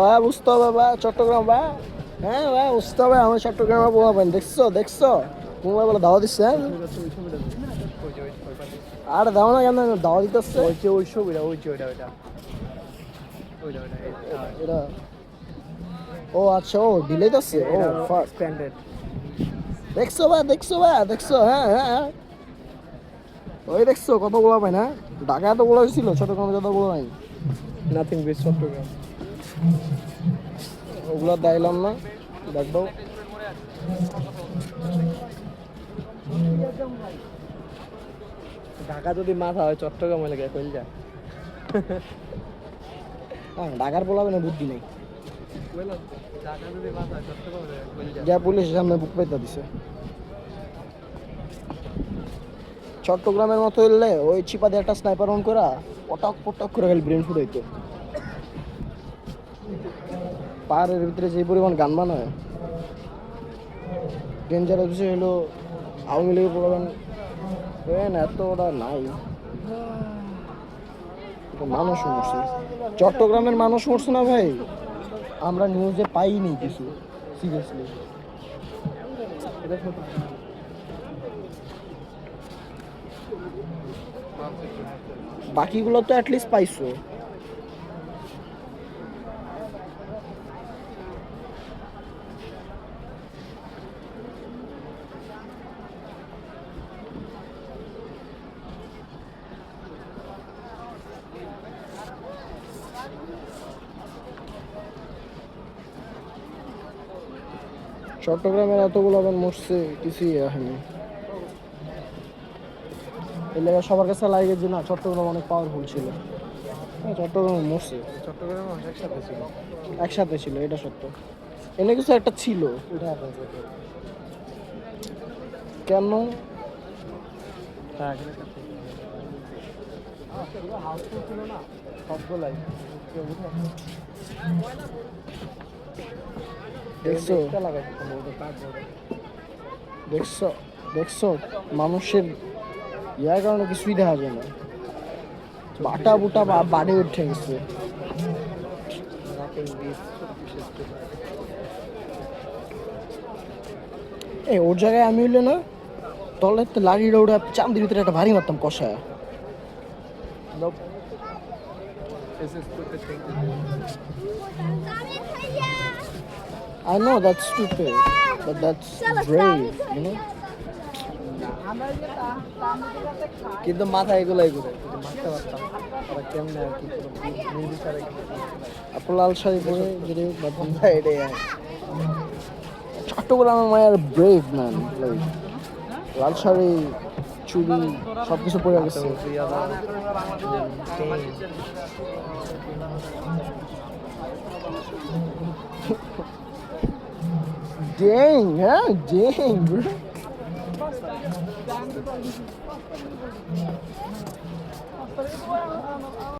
ভাই বুঝতে হবে ভাই চট্টগ্রাম ভাই। হ্যাঁ ভাই বুঝতে হবে আমার চট্টগ্রামে পোহাবেন দেখছ দেখছ? মোবাইল বলে দাওয়া দিচ্ছে হ্যাঁ? আর দাও না কেন দাওয়া দিতেছে? ওই যে ওই ছবিটা ওই যে ওইটা ওইটা। ওইটা ওইটা এটা। ও আচ্ছা ও ডিলে দিচ্ছে ও ফাক স্ট্যান্ডার্ড দেখছ ভাই দেখছ ভাই দেখছ হ্যাঁ হ্যাঁ হ্যাঁ। ওই দেখছ কতগুলো পাই না? ঢাকা এতগুলো ছিল চট্টগ্রামে যতগুলো নাই। নাথিং বেস চট্টগ্রাম। ওগুলো দাইলাম না দেখব। ঢাকা যদি মাথা হয় চট্টগ্রাম এলাকায় কইল যায় হ্যাঁ ঢাকার পোলাবে না বুদ্ধি নেই। যা পুলিশের সামনে বুক পেতে দিছে। চট্টগ্রামের মতো হইলে ওই চিপা দিয়ে একটা স্নাইপার অন করা পটক পটক করে গেলে ব্রেন ফুটাইতো। পাহাড়ের ভিতরে যে পরিমাণ গান বানায় ডেঞ্জারাস বিষয় হলো আওয়ামী লীগের প্রোগ্রাম না এত ওটা নাই। মানুষ মরছে। চট্টগ্রামের মানুষ মরছে না ভাই? আমরা নিউজে পাইনি কিছু সিরিয়াসলি বাকিগুলো তো অ্যাটলিস্ট পাইছো। চট্টগ্রামের এতগুলো আবার মরছে কিছুই এই লেগে সবার কাছে লাগে যে না চট্টগ্রাম অনেক পাওয়ারফুল ছিল। হ্যাঁ, চট্টগ্রাম মরছে। চট্টগ্রামে একসাথে ছিল। একসাথে ছিল এটা সত্য। এনে কিছু একটা ছিল। কেন? হ্যাঁ হাউসফুল ছিল না সবগুলাই। দেখছ? দেখছ? দেখছ? মানুষের ইয়ার কারণে কিছুই দেখা যায় না। বাটা বুটা বা বাড়ে উঠে গেছে। এই, ওর জায়গায় আমি হইলে না তলে তো লাড়ি রৌড়া চান্দির ভিতরে একটা ভারী মারতাম কষায়। I know that's stupid, but that's brave, you know? কিন্তু মাথা এগুলাই যদি মারতে পারতাম ওরা কেমনে আর কি আপনার লাল শাড়ি পরে যদি বাদাম এটাই চট্টগ্রামের মায়ের ব্রেভ ম্যান লাল শাড়ি চুড়ি সব কিছু পরে গেছে তুই আবার Dang, huh? Dang, bro.